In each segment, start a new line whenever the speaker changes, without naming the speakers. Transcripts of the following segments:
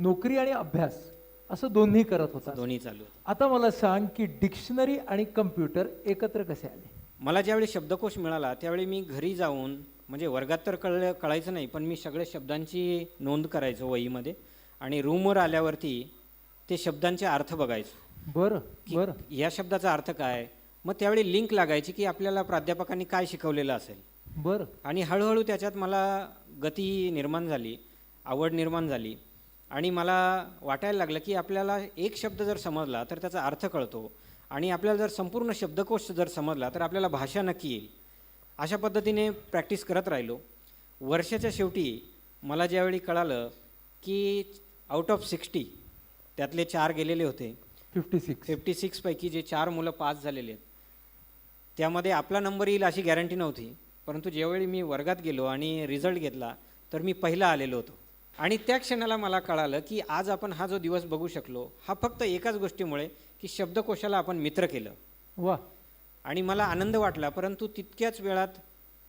नोकरी आणि अभ्यास असं दोन्ही करत होता.
दोन्ही चालू.
आता मला सांग की डिक्शनरी आणि कम्प्युटर एकत्र कसे आले?
मला ज्यावेळी शब्दकोश मिळाला त्यावेळी मी घरी जाऊन म्हणजे वर्गात तर कळलं कळायचं नाही पण मी सगळ्या शब्दांची नोंद करायचो वहीमध्ये आणि रूमवर आल्यावरती ते शब्दांचे अर्थ बघायचो.
बरं बरं.
या शब्दाचा अर्थ काय? मग त्यावेळी लिंक लागायची की आपल्याला प्राध्यापकांनी काय शिकवलेलं असेल.
बरं.
आणि हळूहळू त्याच्यात मला गती निर्माण झाली आवड निर्माण झाली. आणि मला वाटायला लागलं की आपल्याला एक शब्द जर समजला तर त्याचा अर्थ कळतो. आणि आपल्याला जर संपूर्ण शब्दकोश जर समजला तर आपल्याला भाषा नक्की येईल. अशा पद्धतीने प्रॅक्टिस करत राहिलो. वर्षाच्या शेवटी मला ज्यावेळी कळालं की आउट ऑफ सिक्स्टी त्यातले चार गेलेले होते.
फिफ्टी सिक्स
फिफ्टी सिक्सपैकी जे चार मुलं पास झालेले आहेत त्यामध्ये आपला नंबर येईल अशी गॅरंटी नव्हती. परंतु ज्यावेळी मी वर्गात गेलो आणि रिझल्ट घेतला तर मी पहिला आलेलो होतो. आणि त्या क्षणाला मला कळालं की आज आपण हा जो दिवस बघू शकलो हा फक्त एकाच गोष्टीमुळे की शब्दकोशाला आपण मित्र केलं.
वा.
आणि मला आनंद वाटला परंतु तितक्याच वेळात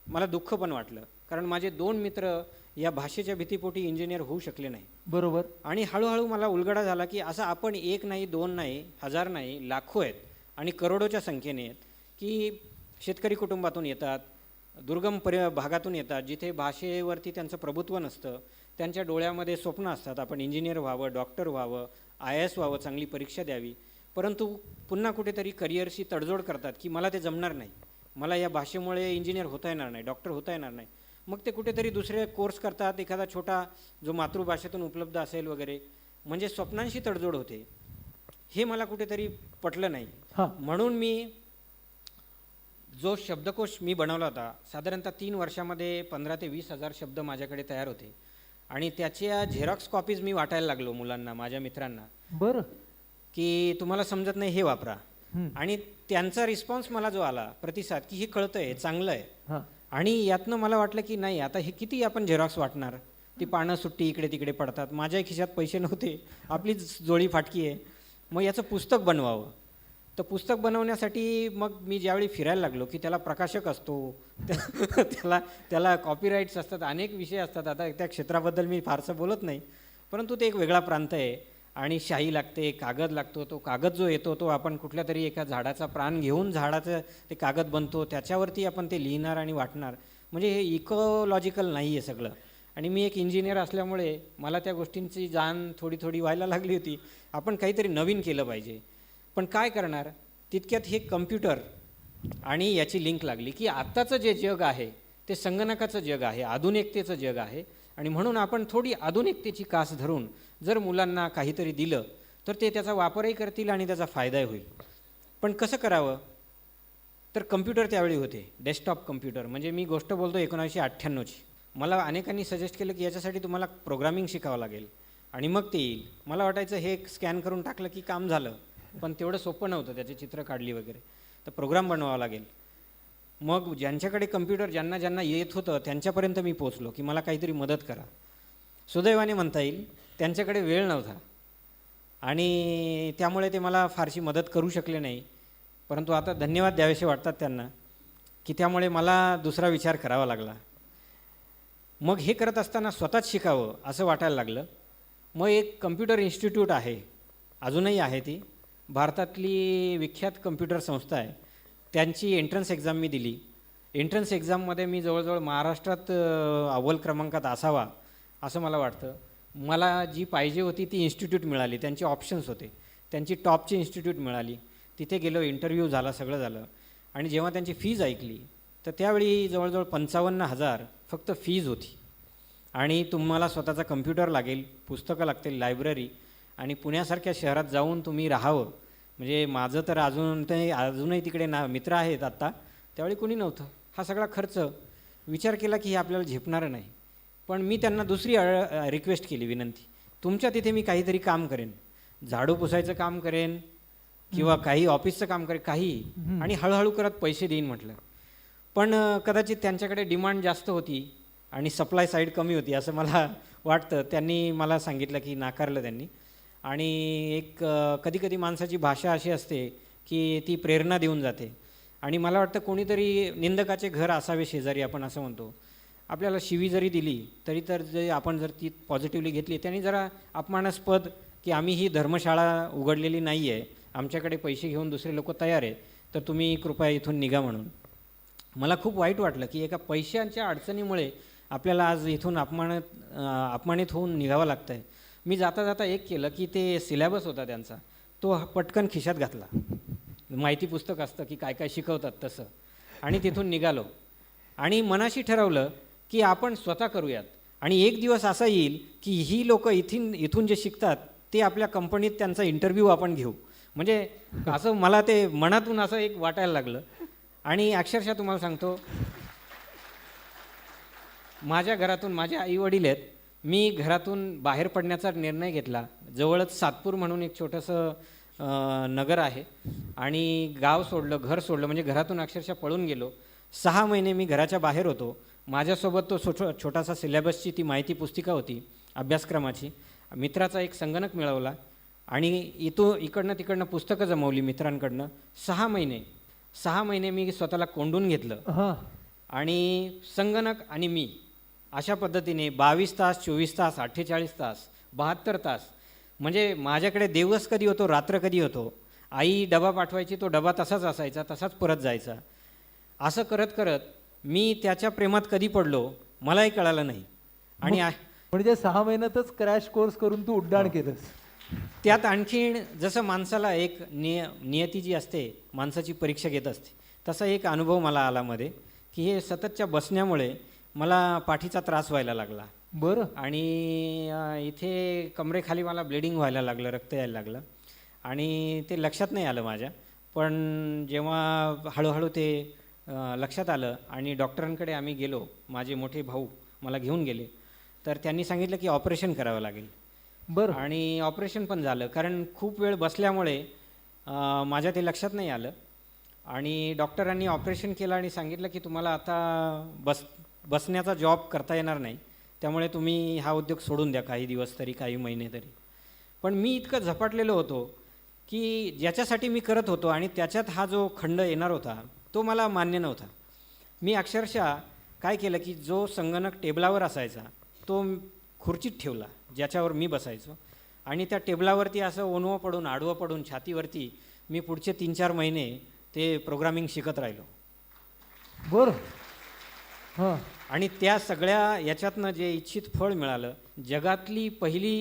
मला दुःख पण वाटलं कारण माझे दोन मित्र या भाषेच्या भीतीपोटी इंजिनियर होऊ शकले नाही.
बरोबर.
आणि हळूहळू मला उलगडा झाला की असं आपण एक नाही दोन नाही हजार नाही लाखो आहेत आणि करोडोच्या संख्येने आहेत की शेतकरी कुटुंबातून येतात दुर्गम परि भागातून येतात जिथे भाषेवरती त्यांचं प्रभुत्व नसतं त्यांच्या डोळ्यामध्ये स्वप्न असतात. आपण इंजिनियर व्हावं डॉक्टर व्हावं आय एस व्हावं चांगली परीक्षा द्यावी. परंतु पुन्हा कुठेतरी करिअरशी तडजोड करतात की मला ते जमणार नाही. मला या भाषेमुळे इंजिनियर होता येणार नाही डॉक्टर होता येणार नाही. मग ते कुठेतरी दुसरे कोर्स करतात एखादा छोटा जो मातृभाषेतून उपलब्ध असेल वगैरे. म्हणजे स्वप्नांशी तडजोड होते. हे मला कुठेतरी पटलं नाही. म्हणून मी जो शब्दकोश मी बनवला होता साधारणतः तीन वर्षामध्ये पंधरा ते वीस हजार शब्द माझ्याकडे तयार होते. आणि त्याच्या झेरॉक्स कॉपीज मी वाटायला लागलो मुलांना माझ्या मित्रांना.
बरं.
की तुम्हाला समजत नाही हे वापरा. आणि त्यांचा रिस्पॉन्स मला जो आला प्रतिसाद की हे कळतंय चांगलं आहे.
हां.
आणि यातनं मला वाटलं की नाही आता हे किती आपण झेरॉक्स वाटणार? ती पानं सुट्टी इकडे तिकडे पडतात. माझ्या खिशात पैसे नव्हते. आपलीच जोळी फाटकी आहे. मग याचं पुस्तक बनवावं. तर पुस्तक बनवण्यासाठी मग मी ज्यावेळी फिरायला लागलो की त्याला प्रकाशक असतो त्या- त्याला त्याला कॉपीराईट्स असतात अनेक विषय असतात. आता त्या क्षेत्राबद्दल मी फारसं बोलत नाही परंतु ते एक वेगळा प्रांत आहे. आणि शाई लागते कागद लागतो तो कागद जो येतो तो आपण कुठल्या तरी एका झाडाचा प्राण घेऊन झाडाचं ते कागद बनतो त्याच्यावरती आपण ते लिहिणार आणि वाटणार. म्हणजे हे इकोलॉजिकल नाही आहे सगळं. आणि मी एक इंजिनियर असल्यामुळे मला त्या गोष्टींची जाण थोडी थोडी व्हायला लागली होती. आपण काहीतरी नवीन केलं पाहिजे. पण काय करणार? तितक्यात हे कम्प्युटर आणि याची लिंक लागली की आत्ताचं जे जग आहे ते संगणकाचं जग आहे आधुनिकतेचं जग आहे. आणि म्हणून आपण थोडी आधुनिकतेची कास धरून जर मुलांना काहीतरी दिलं तर ते त्याचा वापरही करतील आणि त्याचा फायदाही होईल. पण कसं करावं? तर कम्प्युटर त्यावेळी होते. डेस्कटॉप कम्प्युटर म्हणजे मी गोष्ट बोलतो एकोणावीसशे अठ्ठ्याण्णवची. मला अनेकांनी सजेस्ट केलं की याच्यासाठी तुम्हाला प्रोग्रामिंग शिकावं लागेल. आणि मग ते येईल. मला वाटायचं हे स्कॅन करून टाकलं की काम झालं. पण तेवढं सोपं नव्हतं त्याची चित्र काढली वगैरे. तर प्रोग्राम बनवावा लागेल. मग ज्यांच्याकडे कम्प्युटर ज्यांना ज्यांना येत होतं त्यांच्यापर्यंत मी पोचलो की मला काहीतरी मदत करा. सुदैवाने म्हणता येईल त्यांच्याकडे वेळ नव्हता. आणि त्यामुळे ते मला फारशी मदत करू शकले नाही. परंतु आता धन्यवाद द्यावेसे वाटतात त्यांना की त्यामुळे मला दुसरा विचार करावा लागला. मग हे करत असताना स्वतःच शिकावं असं वाटायला लागलं. मग एक कम्प्युटर इन्स्टिट्यूट आहे. अजूनही आहे ती. भारतातली विख्यात कम्प्युटर संस्था आहे. त्यांची एंट्रन्स एक्झाम मी दिली. एंट्रन्स एक्झाममध्ये मी जवळजवळ महाराष्ट्रात अव्वल क्रमांकात असावा असं मला वाटतं. मला जी पाहिजे होती ती इन्स्टिट्यूट मिळाली. त्यांचे ऑप्शन्स होते. त्यांची टॉपची इन्स्टिट्यूट मिळाली. तिथे गेलो इंटरव्ह्यू झाला सगळं झालं. आणि जेव्हा त्यांची फीज ऐकली तर त्यावेळी जवळजवळ पंचावन्न हजार फक्त फीज होती. आणि तुम्हाला स्वतःचा कम्प्युटर लागेल पुस्तकं लागतील लायब्ररी आणि पुण्यासारख्या शहरात जाऊन तुम्ही राहावं म्हणजे माझं तर अजून ते अजूनही तिकडे ना मित्र आहेत आत्ता त्यावेळी कोणी नव्हतं. हा सगळा खर्च विचार केला की हे आपल्याला झेपणारं नाही. पण मी त्यांना दुसरी रिक्वेस्ट केली विनंती. तुमच्या तिथे मी काहीतरी काम करेन. झाडू पुसायचं काम करेन किंवा काही ऑफिसचं काम करेन काही. आणि हळूहळू करत पैसे देईन म्हटलं. पण कदाचित त्यांच्याकडे डिमांड जास्त होती आणि सप्लाय साईड कमी होती असं मला वाटतं. त्यांनी मला सांगितलं की नाकारलं त्यांनी. आणि एक कधीकधी माणसाची भाषा अशी असते की ती प्रेरणा देऊन जाते. आणि मला वाटतं कोणीतरी निंदकाचे घर असावे शेजारी आपण असं म्हणतो. आपल्याला शिवी जरी दिली तरी तर जे आपण जर ती पॉझिटिव्हली घेतली त्यांनी जरा अपमानास्पद की आम्ही ही धर्मशाळा उघडलेली नाही आहे आमच्याकडे पैसे घेऊन दुसरे लोक तयार आहे तर तुम्ही कृपया इथून निघा म्हणून. मला खूप वाईट वाटलं की एका पैशांच्या अडचणीमुळे आपल्याला आज इथून अपमानित अपमानित होऊन निघावं लागतं आहे मी जाता जाता एक केलं की ते सिलॅबस होता त्यांचा. तो पटकन खिशात घातला. माहिती पुस्तक असतं की काय काय शिकवतात तसं. आणि तिथून निघालो. आणि मनाशी ठरवलं की आपण स्वतः करूयात. आणि एक दिवस असा येईल की ही लोक इथून इथून जे शिकतात ते आपल्या कंपनीत त्यांचा इंटरव्ह्यू आपण घेऊ. म्हणजे असं मला ते मनातून असं एक वाटायला लागलं. आणि अक्षरशः तुम्हाला सांगतो माझ्या घरातून माझे आई वडील आहेत मी घरातून बाहेर पडण्याचा निर्णय घेतला. जवळच सातपूर म्हणून एक छोटंसं नगर आहे. आणि गाव सोडलं घर सोडलं म्हणजे घरातून अक्षरशः पळून गेलो. सहा महिने मी घराच्या बाहेर होतो. माझ्यासोबत तो छो छोटासा सिलेबसची ती माहिती पुस्तिका होती अभ्यासक्रमाची. मित्राचा एक संगणक मिळवला. आणि इथं इकडनं तिकडनं पुस्तकं जमवली मित्रांकडनं. सहा महिने सहा महिने मी स्वतःला कोंडून घेतलं. आणि संगणक आणि मी अशा पद्धतीने बावीस तास चोवीस तास अठ्ठेचाळीस तास बहात्तर तास. म्हणजे माझ्याकडे दिवस कधी होतो रात्र कधी होतो? आई डबा पाठवायची तो डबा तसाच असायचा तसाच परत जायचा. असं करत करत मी त्याच्या प्रेमात कधी पडलो मलाही कळालं नाही. आणि
म्हणजे सहा महिन्यातच क्रॅश कोर्स करून तू उड्डाण केलंस.
त्यात आणखीन जसं माणसाला एक निय नियती जी असते माणसाची परीक्षा घेत असते तसा एक अनुभव मला आला मध्ये की हे सततच्या बसण्यामुळे मला पाठीचा त्रास व्हायला लागला.
बरं.
आणि इथे कमरेखाली मला ब्लिडिंग व्हायला लागलं रक्त यायला लागलं. आणि ते लक्षात नाही आलं माझ्या. पण जेव्हा हळूहळू ते लक्षात आलं आणि डॉक्टरांकडे आम्ही गेलो माझे मोठे भाऊ मला घेऊन गेले तर त्यांनी सांगितलं की ऑपरेशन करावं लागेल.
बरं.
आणि ऑपरेशन पण झालं कारण खूप वेळ बसल्यामुळे माझ्या ते लक्षात नाही आलं. आणि डॉक्टरांनी ऑपरेशन केलं आणि सांगितलं की तुम्हाला आता बस बसण्याचा जॉब करता येणार नाही. त्यामुळे तुम्ही हा उद्योग सोडून द्या काही दिवस तरी काही महिने तरी. पण मी इतकं झपाटलेलो होतो की ज्याच्यासाठी मी करत होतो आणि त्याच्यात हा जो खंड येणार होता तो मला मान्य नव्हता. मी अक्षरशः काय केलं की जो संगणक टेबलावर असायचा तो खुर्चीत ठेवला ज्याच्यावर मी बसायचो. आणि त्या टेबलावरती असं ओनवं पडून आडवं पडून छातीवरती मी पुढचे तीन चार महिने ते प्रोग्रामिंग शिकत राहिलो.
बरं. हां.
आणि त्या सगळ्या याच्यातनं जे इच्छित फळ मिळालं जगातली पहिली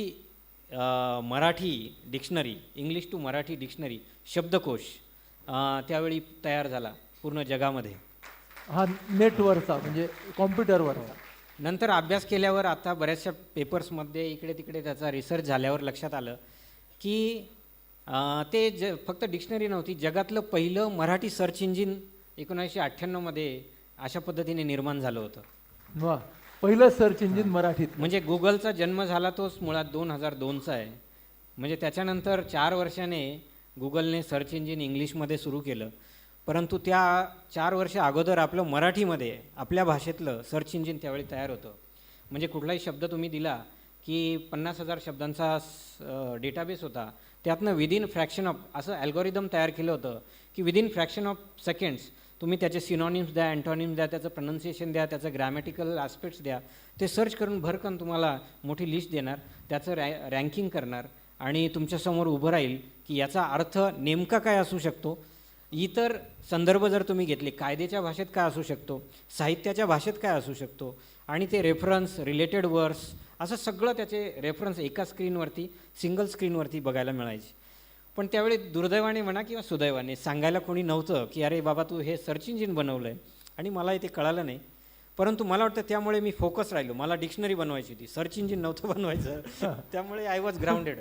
अ, Marathi dictionary English to Marathi dictionary शब्दकोश अ, त्यावेळी तयार झाला पूर्ण जगामध्ये.
हा नेटवरचा म्हणजे कॉम्प्युटरवरचा.
नंतर अभ्यास केल्यावर आता बऱ्याचशा पेपर्समध्ये इकडे तिकडे त्याचा रिसर्च झाल्यावर लक्षात आलं की अं, ते ज फक्त डिक्शनरी नव्हती जगातलं पहिलं मराठी सर्च इंजिन एकोणीसशे अठ्ठ्याण्णवमध्ये अशा पद्धतीने निर्माण झालं होतं.
वा. पहिलं सर्च इंजिन मराठीत.
म्हणजे गुगलचा जन्म झाला तोच मुळात दोन हजार दोनचा आहे. म्हणजे त्याच्यानंतर चार वर्षाने गुगलने सर्च इंजिन इंग्लिशमध्ये सुरू केलं. परंतु त्या चार वर्ष अगोदर आपलं मराठीमध्ये आपल्या भाषेतलं सर्च इंजिन त्यावेळी तयार होतं. म्हणजे कुठलाही शब्द तुम्ही दिला की पन्नास हजार शब्दांचा डेटाबेस होता त्यातनं विदिन फ्रॅक्शन ऑफ असं ॲल्गोरिदम तयार केलं होतं की विदिन फ्रॅक्शन ऑफ सेकंड्स तुम्ही त्याचे सिनॉनिम्स द्या अँटॉनिम्स द्या त्याचं प्रनन्सिएशन द्या त्याचं ग्रॅमॅटिकल आस्पेक्ट्स द्या ते सर्च करून भरकन तुम्हाला मोठी लिस्ट देणार त्याचं रॅ रँकिंग करणार आणि तुमच्यासमोर उभं राहील की याचा अर्थ नेमका काय असू शकतो. इतर संदर्भ जर तुम्ही घेतले कायद्याच्या भाषेत काय असू शकतो साहित्याच्या भाषेत काय असू शकतो आणि ते रेफरन्स रिलेटेड वर्स असं सगळं त्याचे रेफरन्स एका स्क्रीनवरती सिंगल स्क्रीनवरती बघायला मिळायचे. पण त्यावेळी दुर्दैवाने म्हणा किंवा सुदैवाने सांगायला कोणी नव्हतं की अरे बाबा तू हे सर्च इंजिन बनवलं आहे आणि मला ते कळालं नाही. परंतु मला वाटतं त्यामुळे मी फोकस राहिलो. मला डिक्शनरी बनवायची होती. सर्च इंजिन नव्हतं बनवायचं. त्यामुळे आय वॉज ग्राउंडेड